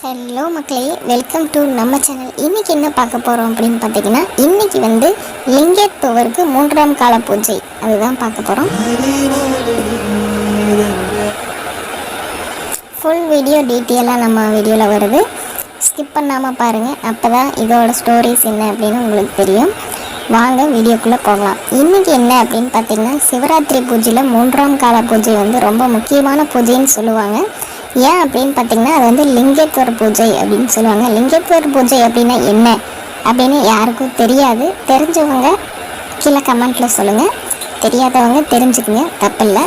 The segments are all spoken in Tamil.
ஹலோ மக்களே வெல்கம் டு நம்ம சேனல் இன்றைக்கி என்ன பார்க்க போகிறோம் அப்படின்னு பார்த்தீங்கன்னா இன்றைக்கி வந்து லிங்கேத்பவருக்கு மூன்றாம் கால பூஜை. அதுதான் பார்க்க போகிறோம் ஃபுல் வீடியோ டீட்டெயிலாக நம்ம வீடியோவில் வருது. ஸ்கிப் பண்ணாமல் பாருங்கள் அப்போ தான் இதோட ஸ்டோரிஸ் என்ன அப்படின்னு உங்களுக்கு தெரியும். வாங்க வீடியோக்குள்ளே போகலாம். இன்றைக்கி என்ன அப்படின்னு பார்த்தீங்கன்னா சிவராத்திரி பூஜையில் மூன்றாம் கால பூஜை வந்து ரொம்ப முக்கியமான பூஜைன்னு சொல்லுவாங்க. ஏன் அப்படின்னு பார்த்தீங்கன்னா அது வந்து லிங்கேஸ்வர பூஜை அப்படின்னு சொல்லுவாங்க. லிங்கேஸ்வர பூஜை அப்படின்னா என்ன? அப்படின்னு யாருக்கும் தெரியாது. தெரிஞ்சவங்க கீழே கமெண்ட்டில் சொல்லுங்கள் தெரியாதவங்க தெரிஞ்சுக்குங்க. தப்பில்லை.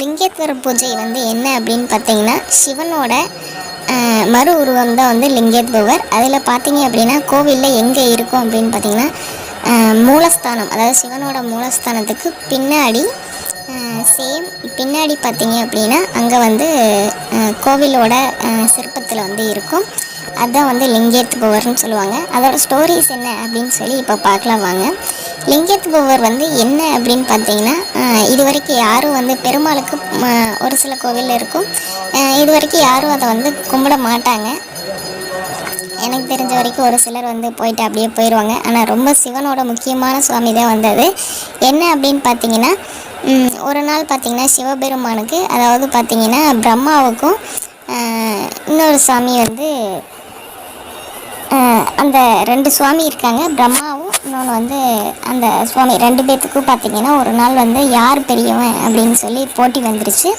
லிங்கேஸ்வர பூஜை வந்து என்ன அப்படின்னு பார்த்தீங்கன்னா சிவனோட மறு உருவம் தான் வந்து லிங்கேத்பவர் அதில் பார்த்தீங்க அப்படின்னா கோவிலில் எங்கே இருக்கும் அப்படின்னு பார்த்தீங்கன்னா மூலஸ்தானம். அதாவது சிவனோட மூலஸ்தானத்துக்கு பின்னாடி சேம் பின்னாடி பார்த்தீங்க அப்படின்னா அங்கே வந்து கோவிலோட சிற்பத்தில் வந்து இருக்கும். அதுதான் வந்து லிங்கேத்பவர்னு சொல்லுவாங்க. அதோட ஸ்டோரிஸ் என்ன அப்படின்னு சொல்லி இப்போ பார்க்கலாம் வாங்க. லிங்கேத்பவர் வந்து என்ன அப்படின்னு பார்த்தீங்கன்னா இது வரைக்கும் யாரும் வந்து பெருமாளுக்கு ஒரு சில கோவிலில் இருக்கும். இது வரைக்கும் யாரும் அதை வந்து கும்பிட மாட்டாங்க. எனக்கு தெரிஞ்ச வரைக்கும் ஒரு சிலர் வந்து போயிட்டு அப்படியே போயிடுவாங்க ஆனால் ரொம்ப சிவனோட முக்கியமான சுவாமி தான் வந்தது என்ன அப்படின்னு பார்த்தீங்கன்னா ஒரு நாள் பார்த்திங்கன்னா சிவபெருமானுக்கு அதாவது பார்த்தீங்கன்னா பிரம்மாவுக்கும் இன்னொரு சாமி வந்து அந்த ரெண்டு சுவாமி இருக்காங்க. பிரம்மாவும் இன்னொன்று வந்து அந்த சுவாமி ரெண்டு பேர்த்துக்கும் பார்த்திங்கன்னா ஒரு நாள் வந்து யார் பெரியவன் அப்படின்னு சொல்லி போட்டி வந்துருச்சு.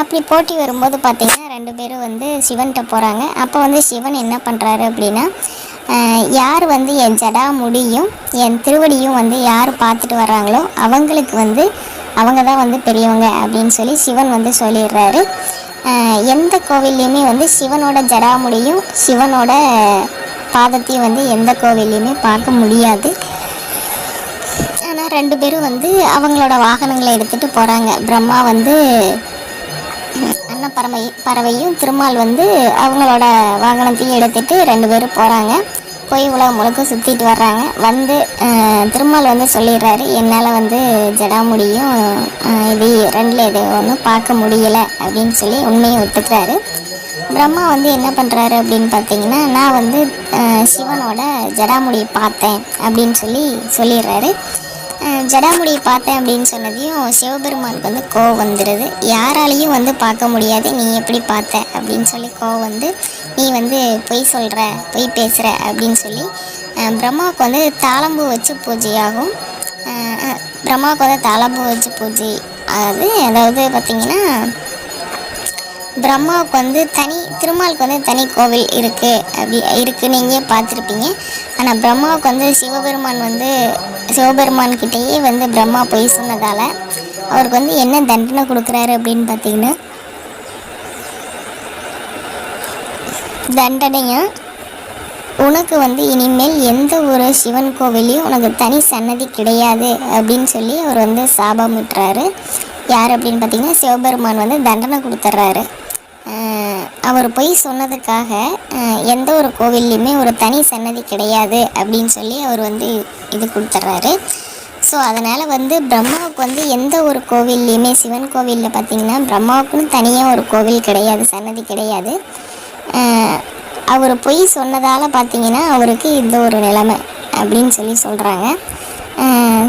அப்படி போட்டி வரும்போது பார்த்திங்கன்னா ரெண்டு பேரும் வந்து சிவன்கிட்ட போகிறாங்க அப்போ வந்து சிவன் என்ன பண்ணுறாரு அப்படின்னா யார் வந்து என் ஜடா முடியும் என் திருவடியும் வந்து யார் பார்த்துட்டு வர்றாங்களோ அவங்களுக்கு வந்து அவங்க தான் வந்து பெரியவங்க அப்படின்னு சொல்லி சிவன் வந்து சொல்லிடுறாரு. எந்த கோவில்லையுமே வந்து சிவனோட ஜடாமுடியும் சிவனோட பாதத்தையும் வந்து எந்த கோவில்லையுமே பார்க்க முடியாது. ஆனால் ரெண்டு பேரும் வந்து அவங்களோட வாகனங்களை எடுத்துகிட்டு போகிறாங்க பிரம்மா வந்து அன்னப்பறவை பறவையும் திருமால் வந்து அவங்களோட வாகனத்தையும் எடுத்துகிட்டு ரெண்டு பேரும் போகிறாங்க போய் உலகம் முழுக்க சுற்றிட்டு வர்றாங்க. வந்து திருமால் வந்து சொல்லிடுறாரு என்னால் வந்து ஜடாமுடியும் இது ரெண்டில் இது ஒன்றும் பார்க்க முடியலை அப்படின்னு சொல்லி உண்மையை ஒத்துக்கிறாரு. பிரம்மா வந்து என்ன பண்ணுறாரு அப்படின்னு பார்த்தீங்கன்னா நான் வந்து சிவனோட ஜடாமுடியை பார்த்தேன் அப்படின்னு சொல்லி சொல்லிடுறாரு. ஜடாமுடியை பார்த்தேன் அப்படின்னு சொன்னதையும் சிவபெருமானுக்கு வந்து கோவம் வந்துடுது யாராலையும் வந்து பார்க்க முடியாது. நீ எப்படி பார்த்த? அப்படின்னு சொல்லி கோவம் வந்து நீ வந்து பொய் சொல்கிற பொய் பேசுகிற அப்படின்னு சொல்லி பிரம்மாவுக்கு வந்து தாளம்பூ வச்சு பூஜையாகும். பிரம்மாவுக்கு வந்து தாளம்பூ வச்சு பூஜை அது அதாவது பார்த்திங்கன்னா பிரம்மாவுக்கு வந்து தனி திருமாலுக்கு வந்து தனி கோவில் இருக்குது அப்படி இருக்குது நீங்கள் பார்த்துருப்பீங்க. ஆனால் பிரம்மாவுக்கு வந்து சிவபெருமான் வந்து சிவபெருமான்கிட்டேயே வந்து பிரம்மா பொய் சொன்னதால் அவருக்கு வந்து என்ன தண்டனை கொடுக்குறாரு அப்படின்னு பார்த்தீங்கன்னா தண்டனையாக உனக்கு வந்து இனிமேல் எந்த ஒரு சிவன் கோவிலையும் உனக்கு தனி சன்னதி கிடையாது அப்படின்னு சொல்லி அவர் வந்து சாபம் விட்டுறாரு. யார் அப்படின்னு பார்த்தீங்கன்னா சிவபெருமான் வந்து தண்டனை கொடுத்துட்றாரு அவர் பொய் சொன்னதுக்காக எந்த ஒரு கோவில்லையுமே ஒரு தனி சன்னதி கிடையாது அப்படின்னு சொல்லி அவர் வந்து இது கொடுத்துட்றாரு ஸோ அதனால் வந்து பிரம்மாவுக்கு வந்து எந்த ஒரு கோவில்லையுமே சிவன் கோவிலில் பார்த்தீங்கன்னா பிரம்மாவுக்குன்னு தனியாக ஒரு கோவில் கிடையாது சன்னதி கிடையாது. அவர் பொய் சொன்னதால் பார்த்தீங்கன்னா அவருக்கு இந்த ஒரு நிலைமை அப்படின்னு சொல்லி சொல்கிறாங்க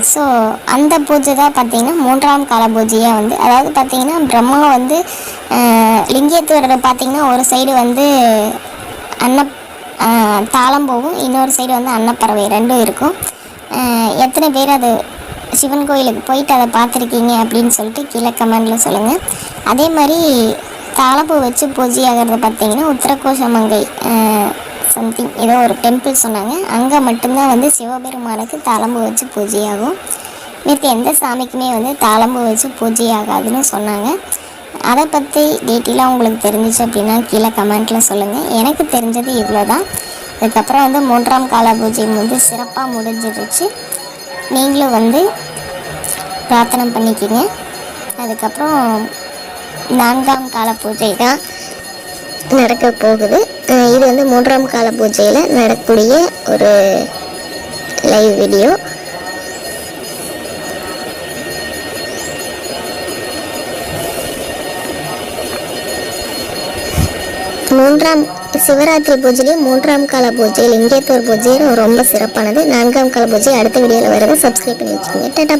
ஸோ அந்த பூஜை தான் பார்த்தீங்கன்னா மூன்றாம் கால பூஜையாக வந்து அதாவது பார்த்தீங்கன்னா பிரம்மா வந்து ஆஹ் பார்த்திங்கன்னா பார்த்தீங்கன்னா ஒரு சைடு வந்து அன்ன தாளம்பூவும் இன்னொரு சைடு வந்து அன்னப்பறவை ரெண்டும் இருக்கும். எத்தனை பேர் அது சிவன் கோயிலுக்கு போயிட்டு அதை பார்த்துருக்கீங்க அப்படின்னு சொல்லிட்டு கீழே கமெண்டில் சொல்லுங்கள் அதே மாதிரி தாளம்பூ வச்சு பூஜை ஆகிறது பார்த்திங்கன்னா உத்தரகோஷமங்கை சம்திங் ஏதோ ஒரு டெம்பிள் சொன்னாங்க. அங்கே மட்டும்தான் வந்து சிவபெருமானுக்கு தாளம்பு வச்சு பூஜை ஆகும் எந்த சாமிக்குமே வந்து தாளம்பு வச்சு பூஜை ஆகாதுன்னு சொன்னாங்க. அதை பற்றி டீட்டெயிலாக உங்களுக்கு தெரிஞ்சிச்சு அப்படின்னா கீழே கமெண்ட்டில் சொல்லுங்கள் எனக்கு தெரிஞ்சது இவ்வளோ தான் அதுக்கப்புறம் வந்து மூன்றாம் கால பூஜை வந்து சிறப்பாக முடிஞ்சிருச்சு. நீங்களும் வந்து பிரார்த்தனை பண்ணிக்கிங்க. அதுக்கப்புறம் நான்காம் கால பூஜை தான் நடக்க போகுது. இது வந்து மூன்றாம் கால பூஜையில் நடக்கக்கூடிய ஒரு லைவ் வீடியோ மூன்றாம் சிவராத்திரி பூஜையிலையும் மூன்றாம் கால பூஜையில் இங்கேத்தூர் பூஜை ரொம்ப சிறப்பானது. நான்காம் கால பூஜை அடுத்த வீடியோவில் வருது. சப்ஸ்கிரைப் பண்ணி வச்சுக்கோங்க. டாட்டா.